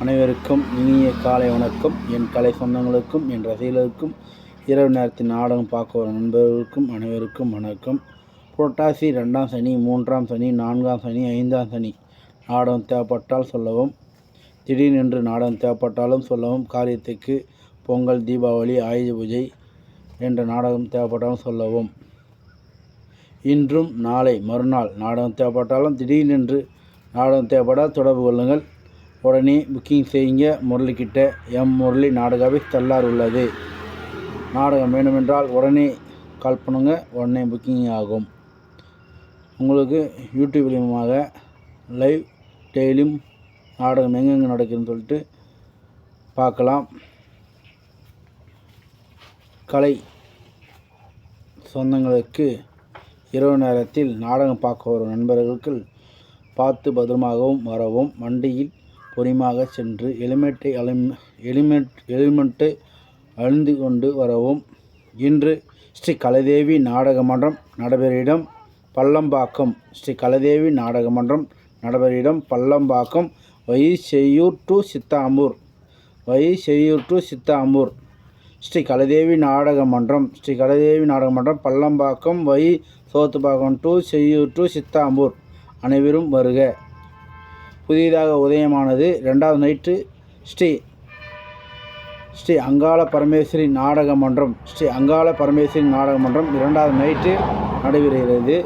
அனைவருக்கும் இனிய காலை வணக்கம். என் கலை சொந்தங்களுக்கும் என் ரசிகர்களுக்கும் இரவு நேரத்தின் நாடகம் பார்க்க வரும் நண்பர்களுக்கும் அனைவருக்கும் வணக்கம். புரட்டாசி ரெண்டாம் சனி மூன்றாம் சனி நான்காம் சனி ஐந்தாம் சனி. நாடகம் தேவைப்பட்டால் சொல்லவும் திடீரென்று நாடகம் தேவைப்பட்டாலும் சொல்லவும் காரியத்துக்கு பொங்கல் தீபாவளி ஆயுத பூஜை என்ற நாடகம் தேவைப்பட்டாலும் சொல்லவும். இன்றும் நாளை மறுநாள் நாடகம் தேவைப்பட்டாலும் திடீரென்று நாடகம் தேவைப்பட்டால் தொடர்பு கொள்ளுங்கள். உடனே புக்கிங் செய்யுங்க. முரளிக்கிட்ட எம் முரளி நாடக ஆஃபீஸ் தள்ளார் உள்ளது. நாடகம் வேண்டுமென்றால் உடனே கால் பண்ணுங்க. உடனே புக்கிங் ஆகும். உங்களுக்கு யூடியூப் மூலமாக லைவ் டெய்லியும் நாடகம் எங்கெங்கே நடக்குதுன்னு சொல்லிட்டு பார்க்கலாம். கலை சொந்தங்களுக்கு இரவு நேரத்தில் நாடகம் பார்க்க வரும் நண்பர்களுக்கு பார்த்து பத்திரமாகவும் வரவும் வண்டியில் பொறுமையாக சென்று எலிமெண்ட்டை அலும் எலிமெண்ட் எலிமெண்ட்டை அழிந்து கொண்டு வரவும் இன்று ஸ்ரீ கலைதேவி நாடக மன்றம் நடைபெற இடம் பள்ளம்பாக்கம் ஸ்ரீ கலைதேவி நாடக மன்றம் நடைபெற இடம் Pallampakkam via Seyyur to Chittampur via Seyyur to Chittampur Sri Kalaidevi நாடக மன்றம் ஸ்ரீ கலைதேவி நாடக மன்றம் Pallampakkam via Sothupakkam to Seyyur to Chittampur அனைவரும் வருக. புதிதாக உதயமானது ரெண்டாவது நைட்டு ஸ்ரீ ஸ்ரீ அங்காள பரமேஸ்வரி நாடக மன்றம் ஸ்ரீ அங்காள பரமேஸ்வரி நாடக மன்றம் இரண்டாவது நைட்டு நடைபெறுகிறது.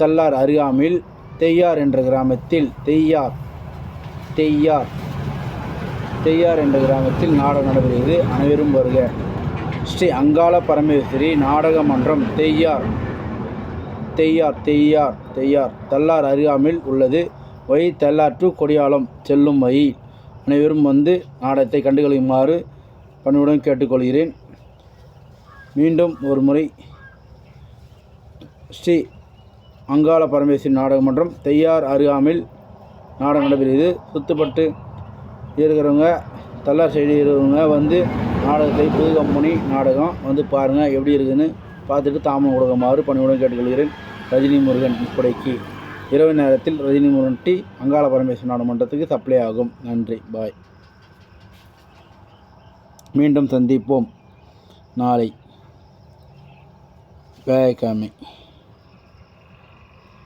தல்லார் அருகாமையில் தெய்யார் என்ற கிராமத்தில் தெய்யார் தெய்யார் தெய்யார் என்ற கிராமத்தில் நாடகம் நடைபெறுகிறது. அனைவரும் வருக. ஸ்ரீ அங்காள பரமேஸ்வரி நாடக மன்றம் தெய்யார் தெய்யார் தெய்யார் தெய்யார் தல்லார் அருகாமையில் உள்ளது. வை தெல்லாற்று கொடியாலம் செல்லும் வழி. அனைவரும் வந்து நாடகத்தை கண்டுகளிக்குமாறு பணிவுடன் கேட்டுக்கொள்கிறேன். மீண்டும் ஒரு முறை ஸ்ரீ அங்காள பரமேஸ்வரி நாடக மன்றம் தெய்யார் அருகாமில் நாடகம் நடைபெறுகிறது. சுத்துப்பட்டு இருக்கிறவங்க தள்ளார் சைடு இருக்கிறவங்க வந்து நாடகத்தை புது கம்பெனி நாடகம் வந்து பாருங்கள் எப்படி இருக்குதுன்னு பார்த்துட்டு தாமம் கொடுக்குமாறு பணியுடன் கேட்டுக்கொள்கிறேன். ரஜினி முருகன் இப்படைக்கு இரவு நேரத்தில் ரஜினி முருகன் டீ அங்காள பரமேஸ்வரன் நாடு மன்றத்துக்கு சப்ளை ஆகும். நன்றி. பாய் மீண்டும் சந்திப்போம். நாளை. வேலைக்கிழமை